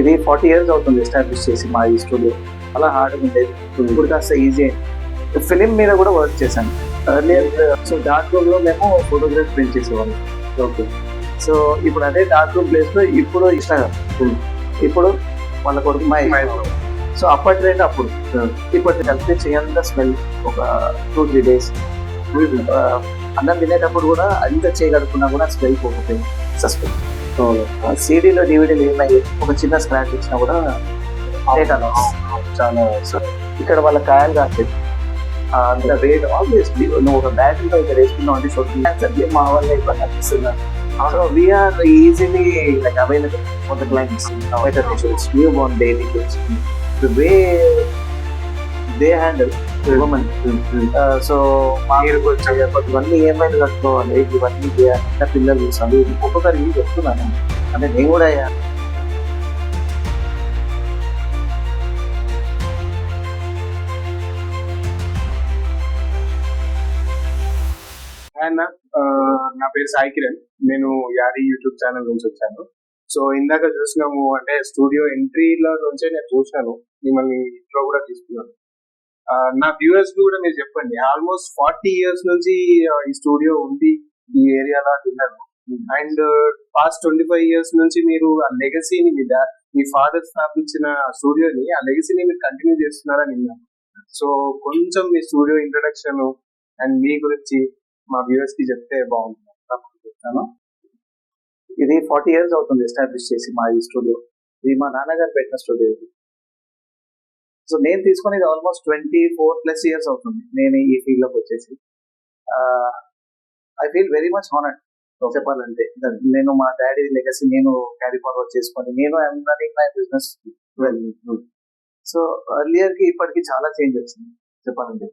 ఇది forty years అవుతుంది establish చేసి మా ఈ స్టూడియో. అలా హార్డ్గా ఉండేది. ఇప్పుడు కాస్త ఈజీ ఫిలిం మీద కూడా వర్క్ చేశాను. ఎర్లియర్ సో డార్క్ రూమ్లో మేము ఫోటోగ్రఫీ ప్రింట్ చేసేవాళ్ళం. ఓకే. సో ఇప్పుడు అదే డార్క్ రూమ్ ప్లేస్లో ఇప్పుడు ఇన్స్టాగ్రామ్ ఇప్పుడు వాళ్ళ కొడుకు మై సో అప్పటి రేట్ అప్పుడు. ఇప్పటి కలిపి చేయాలంటే స్మెల్ ఒక టూ త్రీ డేస్ అన్నం తినేటప్పుడు కూడా అంత చేయగలుగుతున్నా కూడా స్మెల్ పోకపోయింది. సో సీడీలో డివిడీలు ఏమయ్యి ఒక చిన్న స్క్రాచ్ ఇచ్చినా కూడా డేటా లాస్ చాలా సో ఇక్కడ వాళ్ళ కాయలు కాసేది అంత వెయిట్ ఆబ్వియస్లీ నువ్వు ఒక బ్యాటరీలో ఇక్కడ వేసుకున్నావు అంటే సో చూడండి మా వల్ల ఇబ్బంది అనిపిస్తున్నారు so we are easily like available for the clients available newborn daily the way they handle women so మీరు ఇవన్నీ ఏమైనా కట్టుకోవాలి ఇవన్నీ చేయాలి పిల్లలు చూసాను ఒక్కొక్కరికి చెప్తున్నాను. అంటే నేను కూడా అన్న ఆ, నా పేరు సాయి కిరణ్. నేను యారీ యూట్యూబ్ ఛానల్ నుంచి వచ్చాను. సో ఇందాక చూసినాము అంటే స్టూడియో ఎంట్రీలో నుంచే నేను చూసినాను. మిమ్మల్ని ఇంట్లో కూడా తీసుకున్నాను. నా వ్యూవర్స్ కూడా మీరు చెప్పండి. ఆల్మోస్ట్ ఫార్టీ ఇయర్స్ నుంచి ఈ స్టూడియో ఉంది ఈ ఏరియాలో విన్నాను and past twenty five years నుంచి మీరు ఆ లెగసీని మీద మీ ఫాదర్ స్థాపించిన స్టూడియోని ఆ లెగసీని మీరు కంటిన్యూ చేస్తున్నారని విన్నాను. సో కొంచెం మీ స్టూడియో ఇంట్రడక్షన్ అండ్ మీ గురించి మా వ్యూవర్స్కి చెప్తే బాగుంటుంది. చెప్తాను. ఇది ఫార్టీ ఇయర్స్ అవుతుంది ఎస్టాబ్లిష్ చేసి మా ఈ స్టూడియో ఇది మా నాన్నగారు పెట్టిన స్టూడియో ఇది. సో నేను తీసుకునేది almost twenty four plus years అవుతుంది. నేను ఈ ఫీల్డ్లోకి వచ్చేసి. I feel very much honoured చెప్పాలంటే. నేను మా డాడీ లెగసీ నేను క్యారీ ఫార్వర్డ్ చేసుకొని నేను I'm running my business well so ఎర్లియర్కి ఇప్పటికి చాలా చేంజ్ వచ్చింది. చెప్పాలంటే.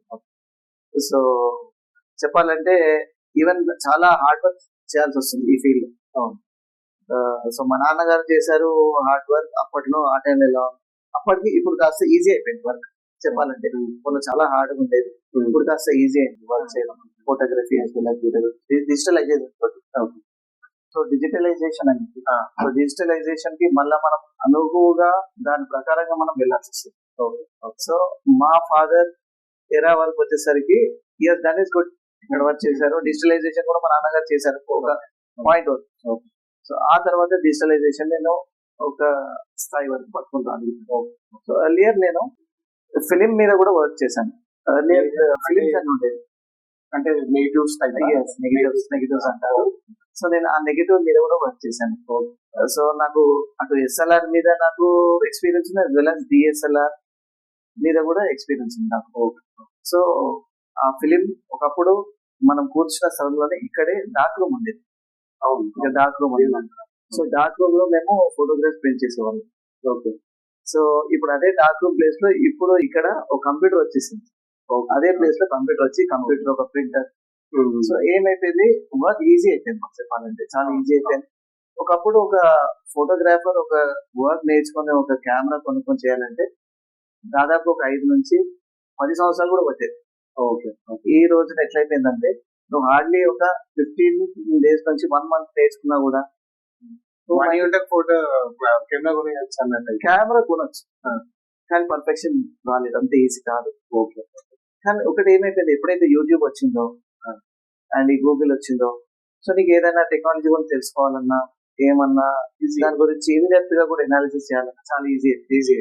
సో చెప్పాలంటే ఈవెన్ చాలా హార్డ్ వర్క్ చేయాల్సి వస్తుంది ఈ ఫీల్డ్ సో మా నాన్నగారు చేశారు హార్డ్ వర్క్ అప్పట్లో ఆ టైంలో ఎలా ఉంది. అప్పటికి ఇప్పుడు కాస్త ఈజీ అయిపోయింది వర్క్ చెప్పాలంటే మొన్న చాలా హార్డ్ ఉండేది. ఇప్పుడు కాస్త ఈజీ అయింది వర్క్ చేయడం. ఫోటోగ్రఫీ డిజిటలైజేషన్ సో డిజిటలైజేషన్ అనేది సో డిజిటలైజేషన్కి మళ్ళీ మనం అనుగుగా దాని ప్రకారంగా మనం వెళ్ళాల్సి వస్తుంది. సో మా ఫాదర్ ఎరా వరకు వచ్చేసరికి ఇయర్ దట్ ఈస్ గుడ్ ఇక్కడ వర్క్ చేశారు. డిజిటలైజేషన్ కూడా మా నాన్నగారు చేశారు. ఒక పాయింట్ సో ఆ తర్వాత డిజిటలైజేషన్ నేను ఒక స్థాయి వరకు పట్టుకుంటాను. సో ఎర్లియర్ నేను ఫిలిం మీద కూడా వర్క్ చేశాను. ఎర్లియర్ ఫిలిమ్స్ అని ఉండేది అంటే నెగిటివ్స్ నెగిటివ్స్ నెగిటివ్స్ అంటారు. సో నేను ఆ నెగిటివ్ మీద కూడా వర్క్ చేశాను. సో నాకు అటు ఎస్ఎల్ఆర్ మీద నాకు ఎక్స్పీరియన్స్ ఉంది వెల్ as డిఎస్ఎల్ఆర్ మీద కూడా ఎక్స్పీరియన్స్ ఉంది నాకు. సో ఆ ఫిలిం ఒకప్పుడు మనం కూర్చున్న స్థలంలోనే ఇక్కడే డార్క్ రూమ్ ఉండేది. అవును. డార్క్ రూమ్ ఉంది సో డార్క్ రూమ్లో మేము ఫోటోగ్రఫీ ప్రింట్ చేసేవాళ్ళం. ఓకే సో ఇప్పుడు అదే డార్క్ రూమ్ ప్లేస్లో ఇప్పుడు ఇక్కడ ఒక కంప్యూటర్ వచ్చేసింది. అదే ప్లేస్లో కంప్యూటర్ వచ్చి కంప్యూటర్ ఒక ప్రింటర్ సో ఏమైపోయింది? వర్క్ ఈజీ అయిపోయింది మాకు చెప్పాలంటే. చాలా ఈజీ అయిపోయింది. ఒకప్పుడు ఒక ఫోటోగ్రాఫర్ ఒక వర్క్ నేర్చుకొని ఒక కెమెరా కొనుక్కొని చేయాలంటే దాదాపు ఒక ఐదు నుంచి పది సంవత్సరాలు కూడా పట్టేది. ఓకే ఈ రోజున ఎట్లయిపోయిందంటే నువ్వు హార్డ్లీ ఒక ఫిఫ్టీన్ డేస్ నుంచి వన్ మంత్ నేర్చుకున్నా కూడా మనీ ఉంటే ఫోటో కెమెరా గురించి అన్నట్టు కెమెరా కొనొచ్చు. కానీ పర్ఫెక్షన్ రాలేదు. అంత ఈజీ కాదు. ఓకే కానీ ఒకటి ఏమైపోయింది? ఎప్పుడైతే యూట్యూబ్ వచ్చిందో అండ్ ఈ గూగుల్ వచ్చిందో సో నీకు ఏదైనా టెక్నాలజీ గురించి తెలుసుకోవాలన్నా ఏమన్నా దాని గురించి ఇన్ డెప్త్గా కూడా ఎనాలిసిస్ చేయాలన్నా చాలా ఈజీ ఈజీ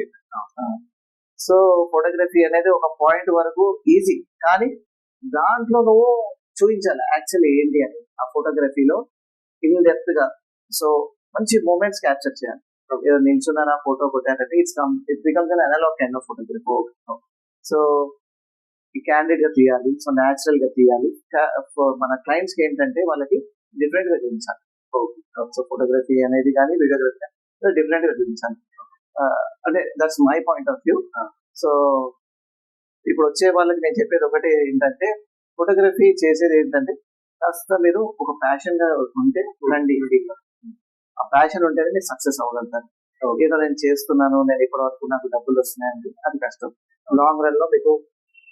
సో ఫోటోగ్రఫీ అనేది ఒక పాయింట్ వరకు ఈజీ కానీ దాంట్లో నువ్వు చూపించాలి. యాక్చువల్లీ ఏంటి అని. ఆ ఫోటోగ్రఫీలో ఇన్ డెప్త్గా. సో మంచి మూమెంట్స్ క్యాప్చర్ చేయాలి. ఏదో నిల్చున్నారా photo కొట్టారంటే it's come it becomes an analog kind of photography so క్యాండిడ్గా తీయాలి సో న్యాచురల్గా తీయాలి. మన క్లయింట్స్కి ఏంటంటే వాళ్ళకి డిఫరెంట్గా చూపించాలి. సో ఫోటోగ్రఫీ అనేది కానీ వీడియోగ్రఫీ డిఫరెంట్గా చూపించాలి. Uh, అంటే that's my point of view so ఇప్పుడు వచ్చే వాళ్ళకి నేను చెప్పేది ఒకటే ఏంటంటే ఫోటోగ్రఫీ చేసేది ఏంటంటే కాస్త మీరు ఒక ప్యాషన్గా ఉంటే రండి. ఆ ప్యాషన్ ఉంటేనే మీరు సక్సెస్ అవ్వగలుగుతారు ఏదో నేను చేస్తున్నాను నేను ఇప్పటి వరకు నాకు డబ్బులు వస్తున్నాయండి అది కష్టం. లాంగ్ రన్లో మీకు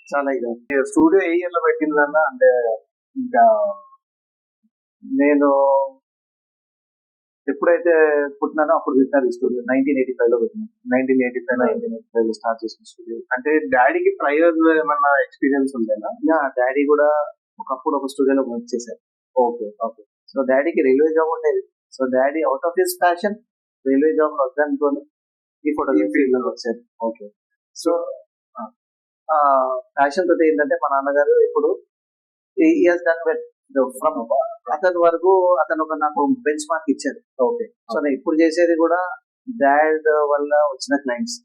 చాలా ఇది. స్టూడియో ఏ ఇయర్లో పెట్టిందన్న అంటే ఇంకా నేను ఎప్పుడైతే పుట్టినానో అప్పుడు పెట్టినారు ఈ స్టూడియో నైన్టీన్ ఎయిటీ ఫైవ్లో పెట్టినాను nineteen eighty five nineteen eighty ఫైవ్లో స్టార్ట్ చేసిన స్టూడియో అంటే డాడీకి ప్రైర్ ఏమన్నా ఎక్స్పీరియన్స్ ఉండేనా యా డాడీ కూడా ఒకప్పుడు ఒక స్టూడియోలో వర్క్ చేశారు. Okay okay. సో డాడీకి రైల్వే జాబ్ ఉండేది. So daddy out of his passion railway job వద్దనుకొని. ఈ ఫోటోగ్రఫీ ఫీల్డ్లో వచ్చారు ఓకే. సో ప్యాషన్ తోటి ఏంటంటే మా నాన్నగారు ఇప్పుడు ఇయర్స్ డన్ వెల్ ఫ్రమ్ అతని వరకు అతను ఒక నాకు బెంచ్ మార్క్ ఇచ్చారు ఓకే సో నేను ఇప్పుడు చేసేది కూడా డాడ్ వల్ల వచ్చిన క్లయింట్స్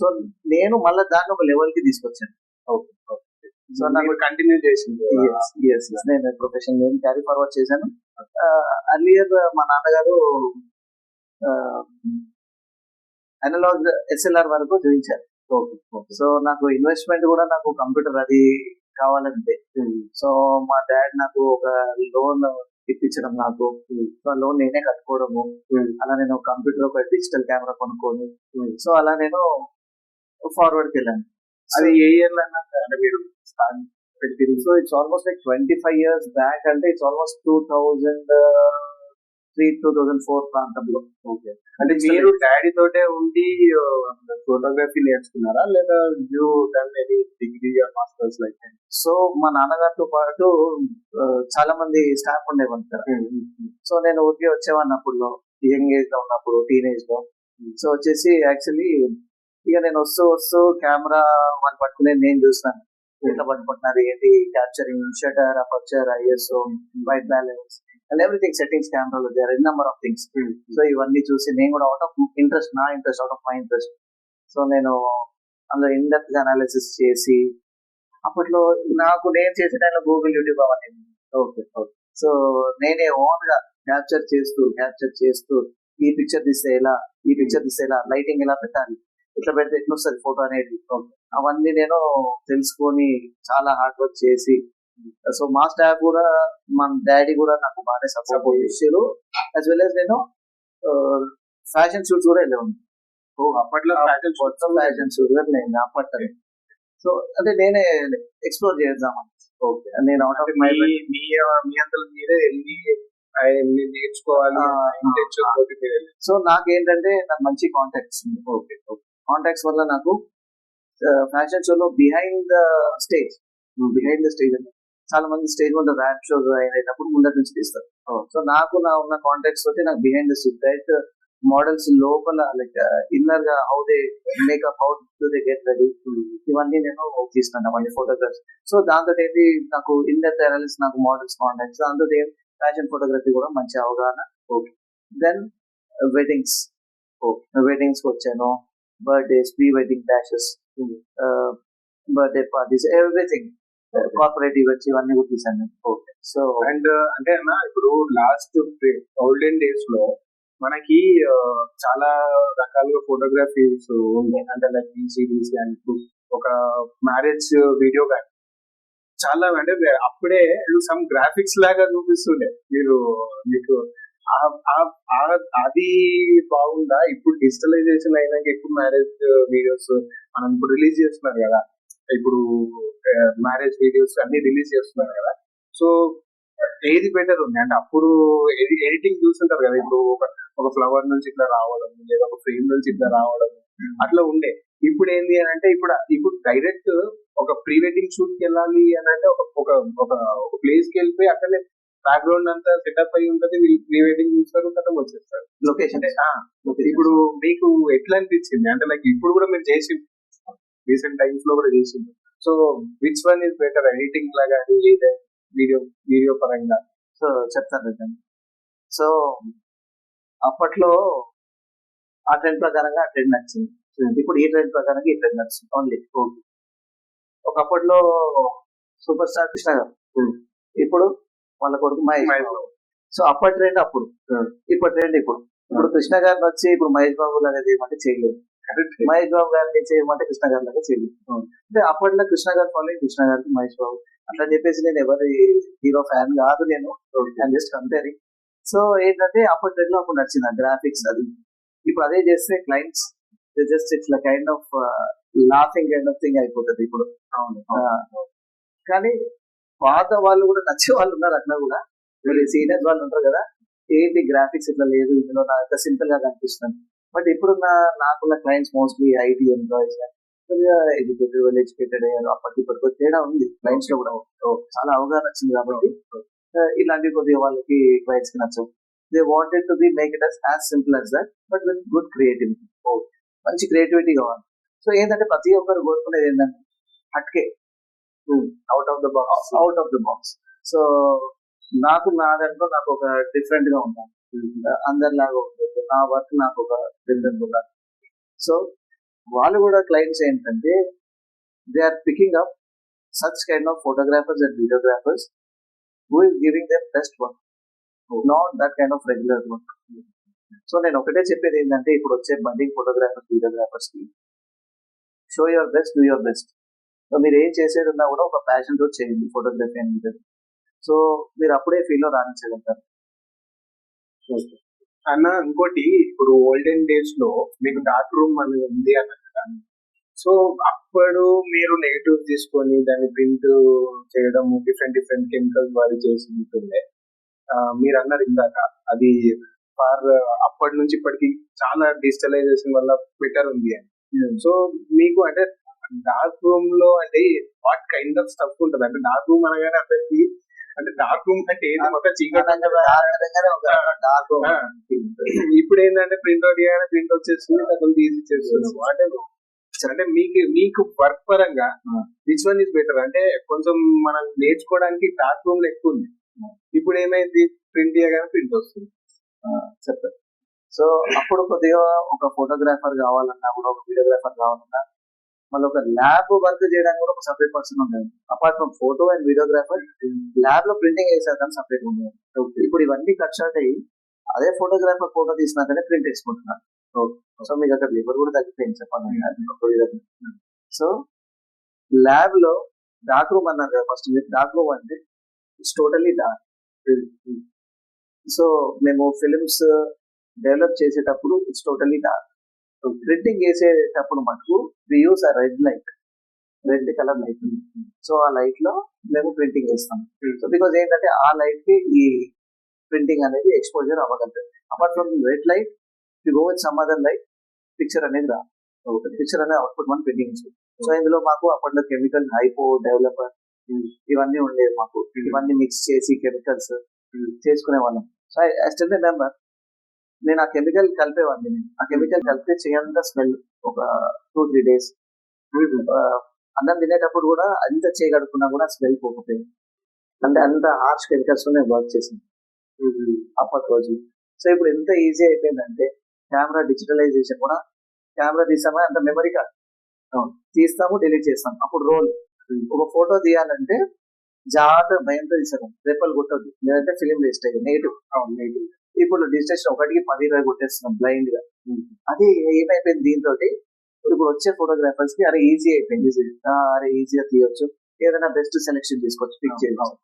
సో నేను మళ్ళీ దాన్ని ఒక లెవెల్కి తీసుకొచ్చాను. Okay okay. సో సో నాకు కంటిన్యూ చేసింది. నేను ప్రొఫెషన్ నేను క్యారీ ఫార్వర్డ్ చేశాను. అర్లియర్ మా నాన్నగారు అనలాగ్ ఎస్ఎల్ఆర్ వరకు చూపించారు సో నాకు ఇన్వెస్ట్మెంట్ కూడా నాకు కంప్యూటర్ అది కావాలంటే. సో మా డాడ్ నాకు ఒక లోన్ ఇప్పించడం నాకు. సో ఆ లోన్ నేనే కట్టుకోవడము. అలా నేను కంప్యూటర్ ఒక డిజిటల్ కెమెరా కొనుక్కొని. సో అలా నేను ఫార్వర్డ్కి వెళ్ళాను. అది ఏ ఇయర్లో అన్నారు? మీరు so it's almost like twenty five years back అంటే it's almost two thousand three two thousand four ప్రాంతంలో. ఓకే అంటే మీరు డాడీ తోటే ఉండి ఫోటోగ్రఫీ నేర్చుకున్నారా? లేదా you done any degree or masters like so మా నాన్నగారితో పాటు చాలా మంది స్టాఫ్ ఉండేవారు కదా సో నేను ఊరికే వచ్చేవాడిని అప్పుడు యంగ్ ఏజ్లో ఉన్నప్పుడు టీనేజ్లో. సో వచ్చేసి యాక్చువల్లీ ఇక నేను వస్తూ వస్తూ కెమెరా వాళ్ళు పట్టుకునేది నేను చూస్తాను ఎట్లా పట్టుకుంటున్నారు? ఏంటి? Capturing shutter aperture ISO white balance and everything settings కెమెరాలో there an number of things so ఇవన్నీ చూసి నేను కూడా అవుట్ ఆఫ్ ఇంట్రెస్ట్ నా interest out of my interest so నేను అందులో ఇన్ డెప్త్గా అనాలిసిస్ చేసి అప్పట్లో నాకు నేను చేసే టైంలో గూగుల్ యూట్యూబ్ అవన్నీ ఓకే ఓకే సో నేనే ఓన్గా క్యాప్చర్ చేస్తూ క్యాప్చర్ చేస్తూ ఈ పిక్చర్ తీస్తే ఎలా? ఈ పిక్చర్ తీస్తే ఎలా? లైటింగ్ ఎలా పెట్టాలి? ఇట్లా పెడితే ఎట్లా వస్తుంది ఫోటో అనేది అవన్నీ నేను తెలుసుకొని చాలా హార్డ్ వర్క్ చేసి సో మా స్టాఫ్ కూడా మా డాడీ కూడా నాకు బాగానే సపోర్ట్ చేశారు. యాజ్ వెల్ as నేను ఫ్యాషన్ షూట్స్ కూడా వెళ్ళాను. ఓ అప్పట్లో ఫ్యాషన్ మొత్తం ఫ్యాషన్ షూట్ కూడా నేను అప్పట్లో సో అంటే నేనే ఎక్స్ప్లోర్ చేద్దామని. ఓకే నేను అవుట్ ఆఫ్ మై మీరే వెళ్ళి నేర్చుకోవాలి సో నాకేంటంటే నాకు మంచి కాంటాక్ట్స్ ఉంది ఓకే కాంటాక్ట్స్ వల్ల నాకు ఫ్యాషన్ షోలో behind the stage behind the stage అంటే చాలా మంది స్టేజ్ ముందు ర్యాప్ షో అయినప్పుడు ముందర నుంచి తీస్తారు. సో నాకు నా ఉన్న కాంటాక్ట్స్ తోటి నాకు behind the stage direct models లోపల like ఇన్నర్గా how they makeup how do they get ready ఇవన్నీ నేను తీస్తాను అవన్నీ ఫోటోగ్రాఫ్స్ సో దాంతో ఏంటి నాకు ఇన్ డెప్త్ అనాలిసిస్ నాకు మోడల్స్ కాంటాక్ట్స్ దాంతో ఫ్యాషన్ ఫోటోగ్రఫీ కూడా మంచి అవగాహన. ఓకే. Then weddings okay. వెడ్డింగ్స్కి వచ్చాను. Birthdays pre wedding dashes birthday parties everything corporate events ఇవన్నీ కూడా తీసాను ఓకే సో అండ్ అంటే అన్న ఇప్పుడు లాస్ట్ ఓల్డెన్ డేస్లో మనకి ఆ, చాలా రకాలుగా ఫోటోగ్రఫీస్ ఉన్నాయి అంటే లైక్ సిరీస్ కానీ ఒక మ్యారేజ్ వీడియో కానీ చాలా అంటే అప్పుడే సమ్ గ్రాఫిక్స్ లాగా చూపిస్తుండే. మీరు మీకు అది బాగుందా? ఇప్పుడు డిజిటలైజేషన్ అయినాక ఇప్పుడు మ్యారేజ్ వీడియోస్ మనం ఇప్పుడు రిలీజ్ చేస్తున్నారు కదా. ఇప్పుడు మ్యారేజ్ వీడియోస్ అన్ని రిలీజ్ చేస్తున్నారు కదా. సో ఏది బెటర్ ఉంది? అంటే అప్పుడు ఎడిటింగ్ చూస్తుంటారు కదా. ఇప్పుడు ఒక ఒక ఫ్లవర్ నుంచి ఇట్లా రావడం లేదా ఒక ఫ్రేమ్ నుంచి ఇట్లా రావడం అట్లా ఉండే. ఇప్పుడు ఏంది అని అంటే ఇప్పుడు ఇప్పుడు డైరెక్ట్ ఒక ప్రీ వెడ్డింగ్ షూట్కి వెళ్ళాలి అని అంటే ఒక ఒక ఒక ఒక ప్లేస్కి వెళ్ళిపోయి అక్కడనే బ్యాక్గ్రౌండ్ అంతా సెటప్ అయి ఉంటది ప్రీ వెడ్డింగ్ చూస్తారు కథ వచ్చేస్తారు. లొకేషన్ ఇప్పుడు మీకు ఎట్లా అనిపించింది? అంటే లైక్ ఇప్పుడు కూడా మీరు చేసి రీసెంట్ టైమ్స్లో కూడా చేసింది so which one is better editing లాగా లేదా వీడియో వీడియో పరంగా? సో చెప్తాను రిటర్న్. సో అప్పట్లో ఆ ట్రెండ్ ప్రకారంగా ఆ ట్రెండ్ నచ్చింది. ఇప్పుడు ఈ ట్రెండ్ ప్రకారంగా ఈ ట్రెండ్ నచ్చింది. ఓన్లీ ఓకే ఒకప్పట్లో సూపర్ స్టార్ కృష్ణ గారు. ఇప్పుడు వాళ్ళ కొడుకు మహేష్. సో అప్పటి ట్రెండ్ అప్పుడు. ఇప్పుడు ట్రెండ్ ఇప్పుడు. ఇప్పుడు కృష్ణ గారిని వచ్చి ఇప్పుడు మహేష్ బాబు లాగా చేయమంటే చేయలేదు. మహేష్ బాబు గారిని చేయమంటే కృష్ణ గారి లాగా చేయలేదు. అంటే అప్పట్లో కృష్ణ గారు ఫాలోయింగ్ కృష్ణ గారికి మహేష్ బాబు. అట్లా చెప్పేసి నేను ఎవరి హీరో ఫ్యాన్ కాదు నేను. జస్ట్ కంపేరింగ్ సో ఏంటంటే అప్పటి trend లో అప్పుడు నచ్చింది గ్రాఫిక్స్ అది. ఇప్పుడు అదే చేస్తే క్లయింట్స్ జస్ట్ ఇట్లా kind of laughing kind of thing అయిపోతుంది ఇప్పుడు. కానీ పాత వాళ్ళు కూడా నచ్చే వాళ్ళు ఉన్నారు అట్లా కూడా. వీళ్ళు సీనియర్స్ వాళ్ళు ఉంటారు కదా. ఏంటి గ్రాఫిక్స్ ఇట్లా లేదు ఇందులో నాకు సింపుల్గా కనిపిస్తుంది. బట్ ఇప్పుడున్న నాకున్న clients mostly IT employees educated well educated అయ్యారు. అప్పటికి ఇప్పటికో తేడా ఉంది. క్లయింట్స్లో కూడా ఓ, చాలా అవగాహన వచ్చింది కాబట్టి ఇలాంటి కొద్దిగా వాళ్ళకి క్లయింట్స్కి నచ్చవు. They wanted to be make it as as simple as that but with good creativity మంచి క్రియేటివిటీ కావాలి. సో ఏంటంటే ప్రతి ఒక్కరు కోరుకునేది ఏంటంటే hatke out of the box out of the box so నాకు నా దాంట్లో నాకు ఒక డిఫరెంట్గా ఉంటాను అందరిలాగా ఉంటుంది నా వర్క్ నాకు ఒక డిఫరెంట్ ఉండాలి. సో వాళ్ళు కూడా క్లయింట్స్ ఏంటంటే they are picking up such kind of photographers and videographers who is giving their best work not that kind of regular work so నేను ఒకటే చెప్పేది ఏంటంటే ఇప్పుడు వచ్చే budding photographers వీడియోగ్రాఫర్స్కి show your best do your best so మీరు ఏం చేసేది ఉన్నా కూడా ఒక ప్యాషన్తో చేయండి ఫోటోగ్రఫీ అనేది. సో మీరు అప్పుడే ఫీల్లో రాణించగలుగుతారు. అన్న ఇంకోటి ఇప్పుడు ఓల్డెన్ డేస్లో మీకు డార్క్ రూమ్ అనేది ఉంది అన్నారు కదా. సో అప్పుడు మీరు నెగిటివ్ తీసుకొని దాన్ని ప్రింట్ చేయడం డిఫరెంట్ డిఫరెంట్ కెమికల్స్ వాడి చేసి ఉంటుండే. మీరు అన్నారు ఇందాక అది ఫార్ అప్పటి నుంచి ఇప్పటికి చాలా డిజిటలైజేషన్ వల్ల బెటర్ ఉంది అని. సో మీకు అంటే డార్క్ రూమ్లో అంటే వాట్ కైండ్ ఆఫ్ స్టఫ్ ఉంటుంది? అంటే డార్క్ రూమ్ అనగానే అందరికి అంటే డార్క్ రూమ్ అంటే ఏంటి? మొత్తం చీకటి. ఇప్పుడు ఏంటంటే ప్రింట్ అవుట్ చేయగానే ప్రింట్ వచ్చేస్తుంది డబ్బులు తీసి ఇచ్చేస్తున్నాము అంటే అంటే మీకు మీకు వర్క్ పరంగా. విచ్ వన్ ఇస్ బెటర్ అంటే కొంచెం మనం నేర్చుకోవడానికి డార్క్ రూమ్లో ఎక్కువ ఉంది. ఇప్పుడు ఏమైంది? ప్రింట్ చేయగానే ప్రింట్ వస్తుంది. చెప్పారు సో అప్పుడు కొద్దిగా ఒక ఫోటోగ్రాఫర్ కావాలన్నా కూడా ఒక వీడియోగ్రాఫర్ కావాలన్నా మళ్ళీ ఒక ల్యాబ్ వర్క్ చేయడానికి కూడా ఒక సపరేట్ పర్సన్ ఉండేది apart from photo and videographer ల్యాబ్లో ప్రింటింగ్ వేసేదాన్ని సపరేట్ ఉండేది ఇప్పుడు ఇవన్నీ కట్ షార్ట్ అయ్యి అదే ఫోటోగ్రాఫర్ ఫోటో తీసినాకనే ప్రింట్ వేసుకుంటున్నారు సో మీకు అక్కడ లేబర్ కూడా తగ్గిపోయింది చెప్పాలి సో ల్యాబ్లో డార్క్ రూమ్ అన్నారు కదా ఫస్ట్ మీరు డార్క్ రూమ్ అంటే ఇట్స్ టోటలీ డార్క్ సో మేము ఫిలిమ్స్ డెవలప్ చేసేటప్పుడు ఇట్స్ టోటలీ డార్క్ ప్రింటింగ్ చేసేటప్పుడు మటుకు వి యూస్ ఆ red light red colour light so ఆ లైట్లో మేము ప్రింటింగ్ చేస్తాం. సో బికాజ్ ఏంటంటే ఆ లైట్కి ఈ ప్రింటింగ్ అనేది exposure అవ్వగలుగుతుంది apart from red light you go with some other light picture అనేది రా పిక్చర్ అనేది అవుట్పుట్ మనం ప్రింటింగ్ సో ఇందులో మాకు అప్పట్లో కెమికల్ హైపో డెవలపర్ ఇవన్నీ ఉండేవి మాకు. ఇవన్నీ మిక్స్ చేసి కెమికల్స్ చేసుకునే వాళ్ళం. సో ఐ స్టిల్ రిమెంబర్ నేను ఆ కెమికల్ కలిపేవాడిని నేను. ఆ కెమికల్ కలిపితే చేయంత స్మెల్ ఒక టూ త్రీ డేస్. అన్నం తినేటప్పుడు కూడా అంత చేయగడుకున్నా కూడా స్మెల్ పోకపోయింది. అంటే అంత హార్ష్ కెమికల్స్ నేను వర్క్ చేసింది. అప్పటి రోజు సో ఇప్పుడు ఎంత ఈజీ అయిపోయిందంటే కెమెరా డిజిటలైజేషన్ కూడా. కెమెరా తీసామా? అంత మెమరీ కార్డ్. తీస్తాము డిలీట్ చేస్తాం. అప్పుడు రోల్. ఒక ఫోటో తీయాలంటే జాగ్రత్త భయంతో తీసాము రేపలు కొట్టద్దు. లేదంటే ఫిలిం వేస్ట్ అయ్యింది నెగిటివ్. నెగిటివ్. ఇప్పుడు డిజిటేషన్ ఒకటికి పది ఇరవై కొట్టేస్తున్నాం బ్లైండ్గా. అది ఏమైపోయింది దీంతో ఇప్పుడు వచ్చే ఫోటోగ్రాఫర్స్కి అరే ఈజీ అయిపోయింది అరే ఈజీగా తీయొచ్చు. ఏదైనా బెస్ట్ సెలెక్షన్ తీసుకోవచ్చు పిక్ చేయవచ్చు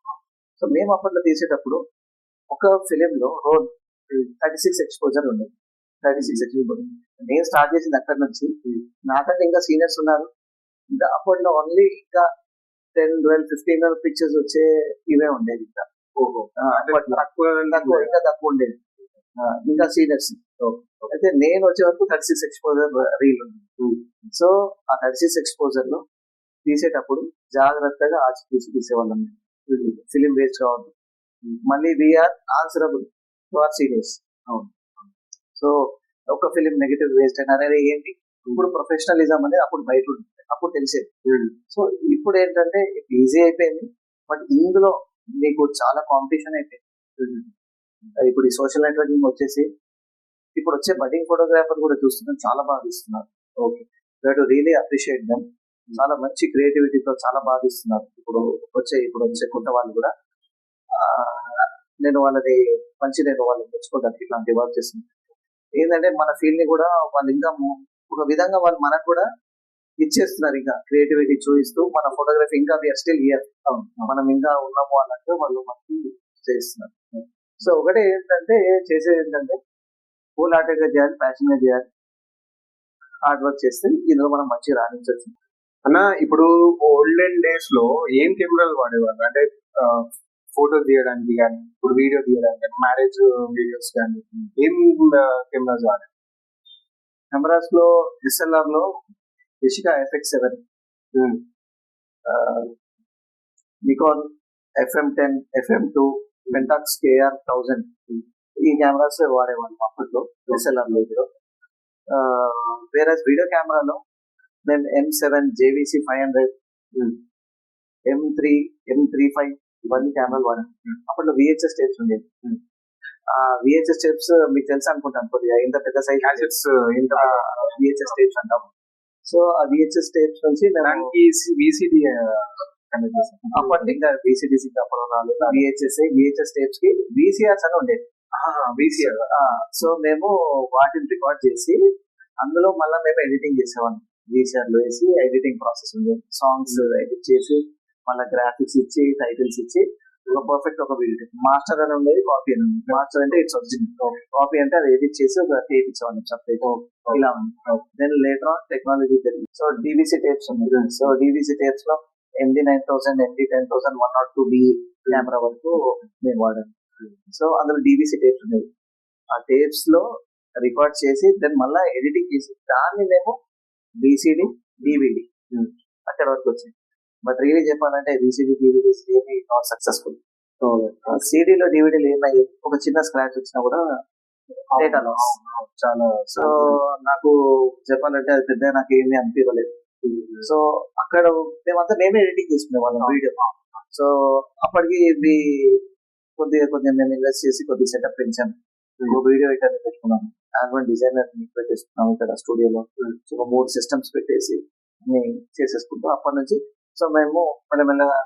సో మేము అప్పట్లో తీసేటప్పుడు ఒక ఫిలిం లో రోడ్ థర్టీ సిక్స్ ఎక్స్పోజర్ ఉంది థర్టీ సిక్స్ ఎక్స్పోజర్ నేను స్టార్ట్ చేసింది అక్కడ నుంచి. నాకంటే ఇంకా సీనియర్స్ ఉన్నారు. ఇంకా అప్పట్లో ఓన్లీ ఇంకా టెన్ ట్వెల్వ్ ఫిఫ్టీన్ పిక్చర్స్ వచ్చే ఇవే ఉండేది ఇంకా. తక్కువ తక్కువ ఇంకా తక్కువ ఉండేది. ఇంకా సీనియర్స్ అయితే నేను వచ్చే వరకు థర్టీ సిక్స్ ఎక్స్పోజర్ రీల్ ఉంది. సో ఆ థర్టీ సిక్స్ ఎక్స్పోజర్లో తీసేటప్పుడు జాగ్రత్తగా ఆచి తీసి తీసేవాళ్ళం. ఫిలిం వేస్ట్ కావద్దు. మళ్ళీ we are answerable. To our seniors అవును. సో ఒక ఫిలిం నెగిటివ్ వేస్ట్ అయినా అనేది ఏంటి? ఇప్పుడు ప్రొఫెషనలిజం అనేది అప్పుడు బయట ఉంటుంది అప్పుడు తెలిసేది. సో ఇప్పుడు ఏంటంటే ఈజీ అయిపోయింది. బట్ ఇందులో మీకు చాలా కాంపిటీషన్ అయిపోయింది ఇప్పుడు ఈ సోషల్ నెట్వర్కింగ్ వచ్చేసి ఇప్పుడు వచ్చే బడ్డింగ్ ఫోటోగ్రాఫర్ కూడా చూస్తున్నాం చాలా బాగా తీస్తున్నారు okay. To really appreciate them చాలా మంచి క్రియేటివిటీతో చాలా బాగా తీస్తున్నారు ఇప్పుడు వచ్చే ఇప్పుడు వచ్చే కొత్త వాళ్ళు కూడా నేను వాళ్ళని మంచి నేను వాళ్ళని తెచ్చుకోవడానికి ఇట్లాంటి వర్క్ చేస్తున్నాను ఏంటంటే మన ఫీల్డ్ని కూడా వాళ్ళు ఇంకా ఒక విధంగా వాళ్ళు మనకు కూడా ఇచ్చేస్తున్నారు ఇంకా క్రియేటివిటీ చూపిస్తూ. మన ఫోటోగ్రఫీ ఇంకా వీఆర్ స్టిల్ హియర్ మనం ఇంకా ఉన్నాము అన్నట్టు వాళ్ళు మనకి చేస్తున్నారు. సో ఒకటే ఏంటంటే చేసేది ఏంటంటే ఫుల్ హార్టెడ్గా చేయాలి ప్యాషన్గా చేయాలి. హార్డ్ వర్క్ చేస్తే ఇందులో మనం మంచిగా రాణించవచ్చు. అన్న ఇప్పుడు ఓల్డెన్ డేస్లో ఏం కెమెరాలు వాడేవారు అంటే ఫోటో తీయడానికి కానీ ఇప్పుడు వీడియో తీయడానికి కానీ మ్యారేజ్ వీడియోస్ కానీ ఏం కెమెరాస్ వాడారు? కెమెరాస్లో ఎస్ఎల్ఆర్లో Yashica effect seven Nikon FM ten FM two Pentax KR thousand ఈ కెమెరాస్ వాడేవాళ్ళం అప్పట్లో ఎస్ఎల్ఆర్లో ఇప్పుడు. వేరే వీడియో కెమెరాలో మేము M seven JVC five hundred M three M three five ఇవన్నీ కెమెరాలు వాడాం. అప్పట్లో విహెచ్ఎస్ టేప్స్ ఉండేది ఆ విహెచ్ఎస్ టేప్స్ మీకు తెలుసు అనుకుంటాను కొద్దిగా ఇంత పెద్ద సైజ్ ఇంత విహెచ్ఎస్ టేప్స్ అంటాం సో ఆ విహెచ్ఎస్ టేప్స్ నుంచి దానికి విసిడి అప్పటి ఇంకా బీసీడీసీ అప్పుడు రాలేదు. విహెచ్ఎస్ విహెచ్ఎస్ టేప్స్కి విసిఆర్స్ అని ఉండేది. విసిఆర్ సో మేము వాటిని రికార్డ్ చేసి అందులో మళ్ళీ మేము ఎడిటింగ్ చేసేవాళ్ళం. VCR లో వేసి ఎడిటింగ్ ప్రాసెస్ ఉంది. సాంగ్స్ ఎడిట్ చేసి మళ్ళీ గ్రాఫిక్స్ ఇచ్చి టైటిల్స్ ఇచ్చి పర్ఫెక్ట్ ఒక వీడియో మాస్టర్ అని ఉండేది కాపీ అని ఉంది మాస్టర్ అంటే ఇట్స్ ఒరిజినల్ కాపీ అంటే అది ఎడిట్ చేసి ఒక టేప్ ఇచ్చేవాళ్ళం. సపరేట్ ఇలా ఉంది. దెన్ లేటర్ ఆన్ టెక్నాలజీ పెరిగింది సో డివిసి టేప్స్ ఉంది so DVC టేప్స్లో MD nine thousand MD ten thousand one naught two B camera వరకు మేము వాడాం. సో అందులో డివిసి టేప్స్ ఉండేవి. ఆ టేప్స్లో రికార్డ్ చేసి దెన్ మళ్ళీ ఎడిటింగ్ చేసి దాన్ని మేము బీసీడీ డివిడి అక్కడ వరకు వచ్చింది బట్ రియలీ చెప్పాలంటే బీసీడీ డివిడీస్ ఏమి నాట్ సక్సెస్ఫుల్ సిడీలో డివిడీలు ఏమయ్యేది ఒక చిన్న స్క్రాచ్ వచ్చినా కూడా డేటా లాస్ చాలా సో నాకు చెప్పాలంటే అది పెద్ద నాకు ఏమీ అనిపించలేదు సో అక్కడ మేమంతా మేమే ఎడిటింగ్ చేసుకునే వాళ్ళం వీడియో సో అప్పటికి ఇవి కొద్దిగా కొద్దిగా మేము ఇన్వెస్ట్ చేసి కొద్దిగా సెటప్ పెంచాను వీడియో ఎడిటర్ పెట్టుకున్నాను ఆల్బమ్ డిజైనర్ పెట్టేసుకున్నాం ఇక్కడ స్టూడియోలో సో ఒక మూడు సిస్టమ్స్ పెట్టేసి అన్ని చేసేసుకుంటాం అప్పటి నుంచి సో మేము మెల్లమెల్లగా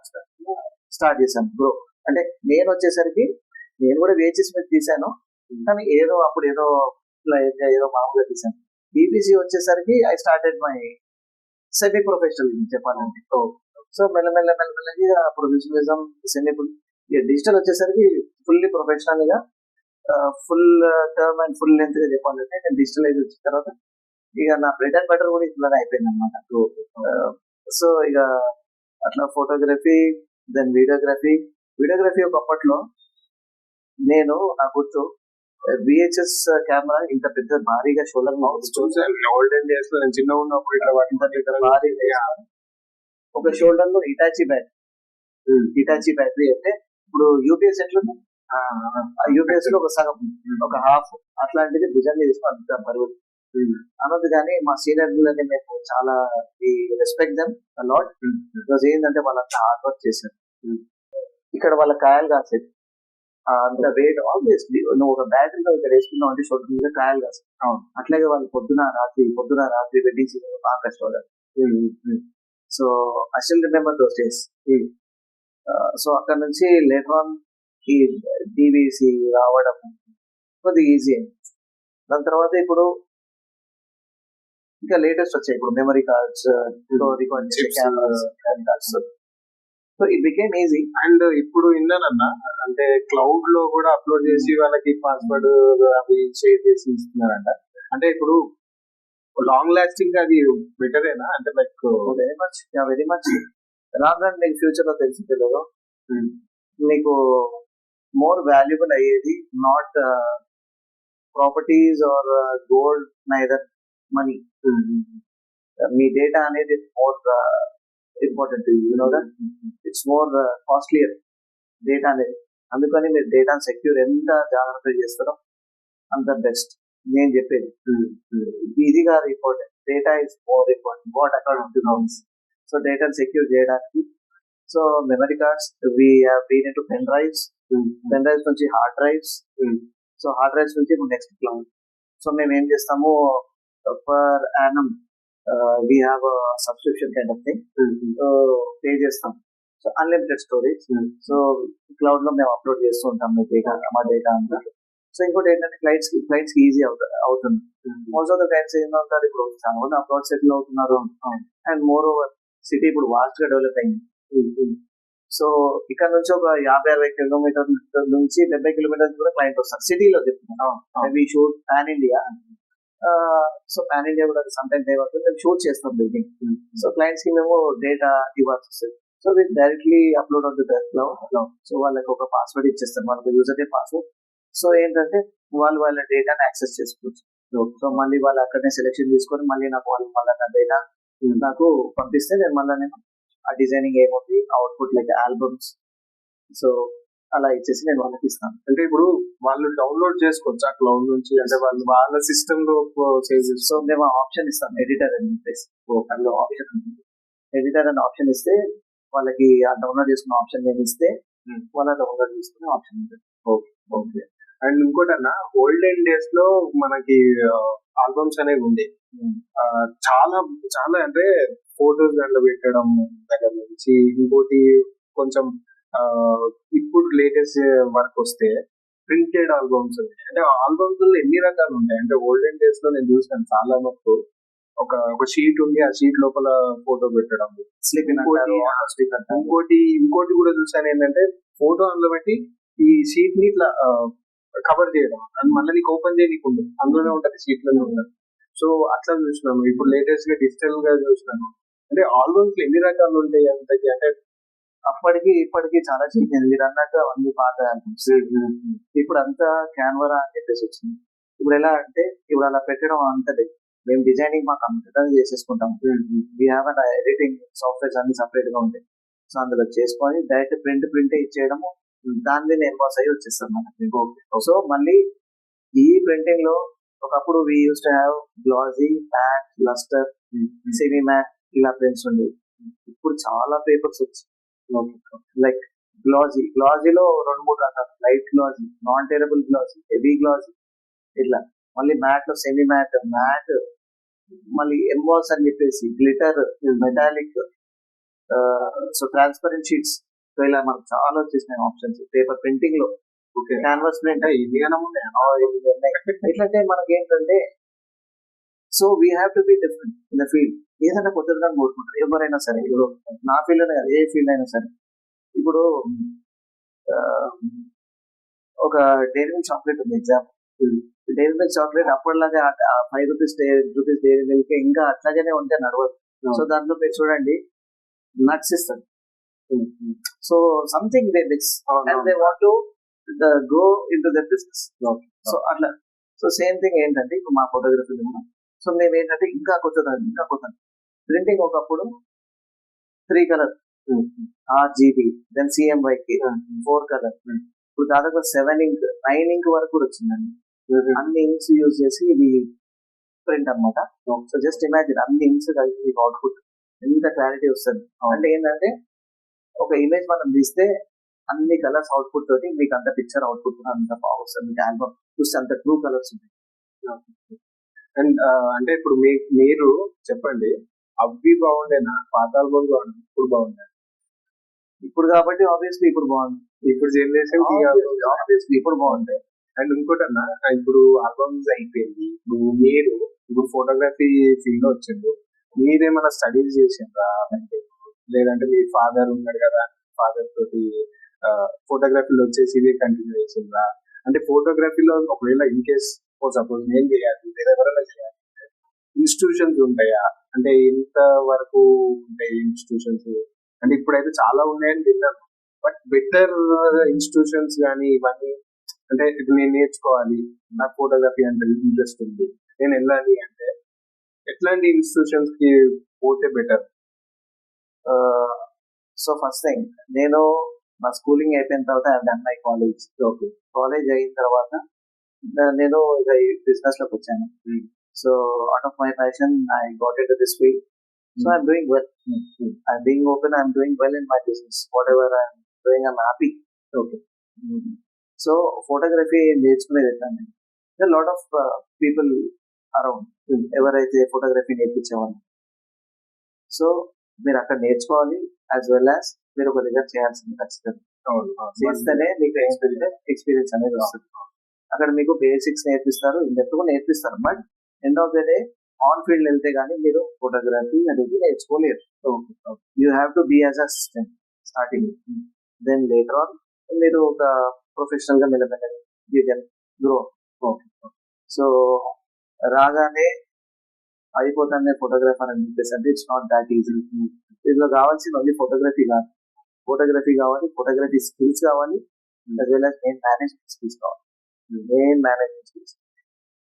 స్టార్ట్ చేశాను గ్రో అంటే నేను వచ్చేసరికి నేను కూడా వేచెస్ మీద తీసాను కానీ ఏదో అప్పుడు ఏదో లైట్ ఏదో మామూలుగా తీసాను బీబీసీ వచ్చేసరికి I started my semi professional చెప్పాలంటే సో మెల్లమెల్ల మెల్లమెల్లగా ప్రొఫెషనలిజం సెమీ డిజిటల్ వచ్చేసరికి ఫుల్లీ ప్రొఫెషనల్గా ఫుల్ టర్మ్ అండ్ ఫుల్ లెంత్గా చెప్పాలంటే నేను డిజిటలైజ్ వచ్చిన తర్వాత ఇక నా బ్రెడ్ అండ్ బటర్ కూడా ఇట్లానే అయిపోయింది అనమాట సో ఇక అట్లా ఫోటోగ్రఫీ దెన్ వీడియోగ్రఫీ వీడియోగ్రఫీ ఒకప్పట్లో నేను నా గుర్తు విహెచ్ఎస్ కెమెరా ఇంత పెద్ద భారీగా చూసాను. ఓల్డెన్ డేస్లో నేను చిన్న ఉన్నప్పుడు ఇట్లా ఇంత పెద్ద భారీగా ఒక షోల్డర్లో ఇటాచి బ్యాటరీ ఇటాచి బ్యాటరీ అంటే ఇప్పుడు యూపీఎస్ ఎట్లుంది? ఆ యూపీఎస్లో ఒక సగం ఒక హాఫ్ అట్లాంటిది భుజంగా తీసుకుని అంత బరువు అన్నది కానీ మా సీనియర్లని మేము చాలా రెస్పెక్ట్ దెమ్ లాట్ బికాస్ ఏంటంటే వాళ్ళంతా హార్డ్ వర్క్ చేశారు. ఇక్కడ వాళ్ళ కాయలు కాసేది అంత వెయిట్ ఆబ్వియస్లీ నువ్వు ఒక బ్యాటరీలో ఇక్కడ వేసుకున్నావు అంటే షోల్డర్ మీద కాయలు కాసేది అట్లాగే వాళ్ళు పొద్దున రాత్రి పొద్దున రాత్రి వెడ్డింగ్ సీజన్ బాగా కష్టపడారు so I still remember those days. So అక్కడ నుంచి లేటర్ ఆన్ ఈ టీవీసీ రావడం కొద్దిగా ఈజీ అయింది. దాని తర్వాత ఇప్పుడు ఇంకా లేటెస్ట్ వచ్చాయి. ఇప్పుడు memory cards. Cameras cards so it became easy and ఇప్పుడు విన్నానన్నా అంటే క్లౌడ్లో కూడా అప్లోడ్ చేసి వాళ్ళకి పాస్వర్డ్ అవి షేర్ చేసి ఇస్తున్నారంట. అంటే ఇప్పుడు లాంగ్ లాస్టింగ్ అది బెటరేనా అంటే like very much very much రాను నీకు ఫ్యూచర్లో తెలిసి తెలియదు నీకు మోర్ వాల్యుబుల్ అయ్యేది not properties or gold neither money me data అనేది more important you know that it's more costlier data అనేది. అందుకని మీరు డేటాను సెక్యూర్ ఎంత జాగ్రత్తగా చేస్తారో అంత బెస్ట్ నేను చెప్పేది. ఇది కాదు important data is more important what according to norms so డేటాను సెక్యూర్ చేయడానికి so memory cards we been to pen drives pen drives నుంచి hard drives so hard drives నుంచి నెక్స్ట్ క్లౌడ్ సో మేము ఏం చేస్తాము? Per annum we have subscription kind of thing pay చేస్తాం. So unlimited storage so క్లౌడ్లో మేము upload చేస్తూ ఉంటాం మీ డేటా మా డేటా అంతా. సో ఇంకోటి ఏంటంటే క్లైంట్స్ క్లైంట్స్కి ఈజీ అవుతుంది. మోస్ట్ ఆఫ్ ద క్లైంట్స్ ఏంటంటారు ఇప్పుడు? చాలా మంది అప్లోడ్ సెటిల్ అవుతున్నారు. అండ్ మోర్ ఓవర్ సిటీ ఇప్పుడు వాస్ట్గా డెవలప్ అయింది. సో ఇక్కడ నుంచి ఒక యాభై అరవై కిలోమీటర్ నుంచి డెబ్బై కిలోమీటర్స్ కూడా క్లయింట్ వస్తారు. సిటీలో చెప్తున్నాం. Shoot pan India so pan India కూడా సమ్ టైమ్ మేము షూట్ చేస్తాం బిల్డింగ్ సో క్లయింట్స్కి మేము డేటా ఇవ్వాల్సి వస్తుంది. So with directly upload to cloud so వాళ్ళకి ఒక పాస్వర్డ్ ఇచ్చేస్తారు. వాళ్ళకి యూజర్ డే పాస్వర్డ్ సో ఏంటంటే వాళ్ళు వాళ్ళ డేటాని యాక్సెస్ చేసుకోవచ్చు. సో మళ్ళీ వాళ్ళు అక్కడనే సెలెక్షన్ తీసుకొని మళ్ళీ నాకు వాళ్ళు మళ్ళీ నా డేటా నాకు పంపిస్తే నేను మళ్ళీ నేను ఆ డిజైనింగ్ ఏముంది అవుట్పుట్ లైక్ ఆల్బమ్స్ సో అలా ఇచ్చేసి నేను వాళ్ళకి ఇస్తాను. అంటే ఇప్పుడు వాళ్ళు డౌన్లోడ్ చేసుకోవచ్చు ఆ క్లౌడ్ నుంచి అంటే వాళ్ళు వాళ్ళ సిస్టమ్లో సో మేము ఆప్షన్ ఇస్తాం ఎడిటర్ అని చెప్పేసి. అందులో ఆప్షన్ ఉంటుంది. ఎడిటర్ అని ఆప్షన్ ఇస్తే వాళ్ళకి ఆ డౌన్లోడ్ చేసుకున్న ఆప్షన్ నేను ఇస్తే Hmm. వాళ్ళ డౌన్లోడ్ చేసుకునే ఆప్షన్ ఉంటుంది. ఓకే అండ్ ఇంకోటి అన్న ఓల్డెన్ డేస్లో మనకి ఆల్బమ్స్ అనేవి ఉండే. ఆ, చాలా చాలా అంటే ఫోటోస్ దాంట్లో పెట్టడం దగ్గర నుంచి ఇంకోటి కొంచెం ఇప్పుడు లేటెస్ట్ వర్క్ వస్తే ప్రింటెడ్ ఆల్బమ్స్ ఉన్నాయి అంటే ఆల్బమ్స్ ఎన్ని రకాలు ఉంటాయి? అంటే ఓల్డెన్ డేస్లో నేను చూసాను చాలా మటుకు. ఒక ఒక షీట్ ఉంది ఆ షీట్ లోపల ఫోటో పెట్టడం. స్లిప్ ఇంకోటి ఇంకోటి ఇంకోటి కూడా చూసాను ఏంటంటే ఫోటో అందులో పెట్టి ఈ షీట్ని ఇట్లా కవర్ చేయడం. అది మళ్ళీ నీకు ఓపెన్ చేయనీకు ఉండదు అందులోనే ఉంటది షీట్లోనే ఉంటది. సో అట్లా చూసినాము ఇప్పుడు లేటెస్ట్గా డిజిటల్గా చూసినాము అంటే ఆల్బమ్స్ ఎన్ని రకాలు ఉంటాయి అంతకి? అంటే అప్పటికి ఇప్పటికి చాలా చేంజ్ మీరు అన్నట్టు అవన్నీ పాత ఆల్బమ్స్ ఇప్పుడు అంతా క్యాన్వరా అని చెప్పేసి వచ్చింది. ఇప్పుడు ఎలా అంటే ఇప్పుడు అలా పెట్టడం అంతది మేము డిజైనింగ్ మా computer చేసేసుకుంటాం. We have an editing softwares అన్ని సపరేట్గా ఉంటాయి. సో అందులో చేసుకొని డైరెక్ట్ ప్రింట్ ప్రింట్ ఇచ్చేయడము దాని మీద ఎన్వాస్ అయ్యి వచ్చేస్తాం మనకి సో మళ్ళీ ఈ ప్రింటింగ్లో ఒకప్పుడు we used to have glossy matte lustre semi matte ఇలా ప్రింట్స్ ఉండేవి. ఇప్పుడు చాలా పేపర్స్ వచ్చాయి. లైక్ గ్లాజీ గ్లాజీలో రెండు మూడు రకాలు. Light glossy non tearable glossy heavy glossy ఇట్లా. మళ్ళీ మ్యాట్లో సెమీ మ్యాట్ మ్యాట్ మళ్ళీ ఎంబాస్ అని చెప్పేసి glitter metallic so transparent sheets so ఇలా మనకు చాలా వచ్చేసినాయి ఆప్షన్స్ పేపర్ ప్రింటింగ్లో. క్యాన్వాస్ ప్రింట్ ఇది ఎట్లంటే మనకి ఏంటంటే so we have to be different in the field ఏదైనా కొత్తగా కోరుకుంటారు. ఎవరైనా సరే ఇప్పుడు నా ఫీల్డ్ కాదు, ఏ ఫీల్డ్ అయినా సరే. ఇప్పుడు ఒక డైరీ మిల్క్ చాక్లెట్ ఉంది example dairy milk chocolate అప్పటిలాగా five rupees rupees dairy milk ఇంకా అట్లాగనే ఉంటే నడవదు. సో దాంట్లో మీరు చూడండి నట్స్ ఇస్తారు. So something they mix and they want to go into their business so అట్లా. సో సేమ్ థింగ్ ఏంటంటే ఇప్పుడు మా ఫోటోగ్రఫీ సో మేము ఏంటంటే ఇంకా కొత్తది ఇంకా కొత్త ప్రింటింగ్ ఒకప్పుడు త్రీ కలర్ ఆర్జీబీ దెన్ సిఎంవైకి ఫోర్ కలర్ ఇప్పుడు దాదాపు సెవెన్ ఇంక్ నైన్ ఇంక్ వరకు కూడా వచ్చిందండి. అన్ని ఇంక్స్ యూజ్ చేసి ఇది ప్రింట్ అన్నమాట. సో జస్ట్ ఇమాజిన్ అన్ని ఇంక్స్ కలిపి మీకు అవుట్పుట్ ఎంత క్లారిటీ వస్తుంది. అంటే ఏంటంటే ఒక ఇమేజ్ మనం తీస్తే అన్ని కలర్స్ అవుట్పుట్ తోటి మీకు అంత పిక్చర్ అవుట్పుట్ అంత బాగా వస్తుంది. మీకు ఆల్బమ్ చూస్తే అంత ట్రూ కలర్స్ ఉంటాయి. అండ్ అంటే ఇప్పుడు మీ మీరు చెప్పండి అవి బాగుండేనా? పాత ఆల్బమ్ బాగుంది ఇప్పుడు బాగుండే ఇప్పుడు కాబట్టి ఆబ్వియస్లీ ఇప్పుడు బాగుంది. ఇప్పుడు జనరేషన్ ఆబ్వియస్లీ ఇప్పుడు బాగుంటాయి అండ్ ఇంకోటి అన్న ఇప్పుడు ఆల్బమ్స్ అయిపోయింది. ఇప్పుడు మీరు ఇప్పుడు ఫోటోగ్రఫీ ఫీల్డ్లో వచ్చిండు మీరేమైనా స్టడీస్ చేసిండ్రా? అంటే లేదంటే మీ ఫాదర్ ఉన్నాడు కదా ఫాదర్ తోటి ఫోటోగ్రఫీలో వచ్చేసి ఇదే కంటిన్యూ చేసిండ్రా? అంటే ఫోటోగ్రఫీలో ఒకవేళ ఇన్ కేస్ సపోజ్ నేను చేయాలి లేదా ఎవరైనా చేయాలి. ఇన్స్టిట్యూషన్స్ ఉంటాయా? అంటే ఎంత వరకు ఉంటాయి ఇన్స్టిట్యూషన్స్ అంటే ఇప్పుడైతే చాలా ఉన్నాయని విన్నాను. బట్ బెటర్ ఇన్స్టిట్యూషన్స్ కానీ ఇవన్నీ అంటే ఇప్పుడు నేను నేర్చుకోవాలి. నాకు ఫోటోగ్రఫీ అంటే ఇంట్రెస్ట్ ఉంది. నేను వెళ్ళాలి అంటే ఎట్లాంటి ఇన్స్టిట్యూషన్స్కి పోతే బెటర్ సో ఫస్ట్ థింగ్ నేను నా స్కూలింగ్ అయిపోయిన తర్వాత I done my college okay college అయిన తర్వాత నేను ఇక ఈ బిజినెస్లోకి వచ్చాను. So out of my passion I got it this field so I'm doing well I'm being open I'm doing well in my business whatever I'm doing I'm happy okay so photography నేర్చుకునేది ఎట్లా lot of people around ఎవరైతే photography నేర్పించేవాళ్ళు. So మీరు అక్కడ నేర్చుకోవాలి as well as మీరు ఒక దగ్గర చేయాల్సింది ఖచ్చితంగా. చేస్తేనే మీకు ఎక్స్పీరియన్స్ ఎక్స్పీరియన్స్ అనేది వస్తుంది. అక్కడ మీకు బేసిక్స్ నేర్పిస్తారు ఇండెప్త్ నేర్పిస్తారు. But end of the day on field వెళ్తే కానీ మీరు ఫోటోగ్రఫీ అనేది నేర్చుకోలేరు. You have to be as assistant starting then later on మీరు ఒక ప్రొఫెషనల్గా నిలబెట్టాలి యూ కెన్ గ్రో సో రాగానే అయిపోతానే ఫోటోగ్రాఫర్ అని చెప్పేసి అంటే ఇట్స్ నాట్ దాట్ ఈజీ ఇందులో కావాల్సిన ఓన్లీ ఫోటోగ్రఫీ కాదు. ఫోటోగ్రఫీ కావాలి ఫోటోగ్రఫీ స్కిల్స్ కావాలి as well as main management skills కావాలి. మెయిన్ మేనేజ్మెంట్ స్కిల్స్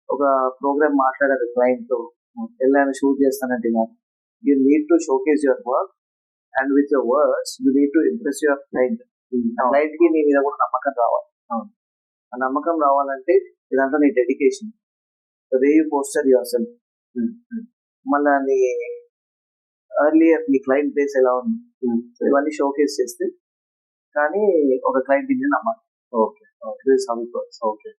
ఒక ప్రోగ్రామ్ మాట్లాడారు క్లయింట్తో. వెళ్ళాను షూట్ చేస్తానంటే కాదు. You need to showcase your work and with your words you need to impress your client క్లయింట్కి నీ మీద కూడా నమ్మకం రావాలి. ఆ నమ్మకం రావాలంటే ఇదంతా నీ dedication way you posture yourself మళ్ళా నీ ఎర్లియర్ నీ క్లయింట్ బేస్ ఎలా ఉంది? సో ఇవన్నీ షోకేస్ చేస్తే కానీ ఒక క్లయింట్ ఇది నమ్మాలి. Okay this how it works okay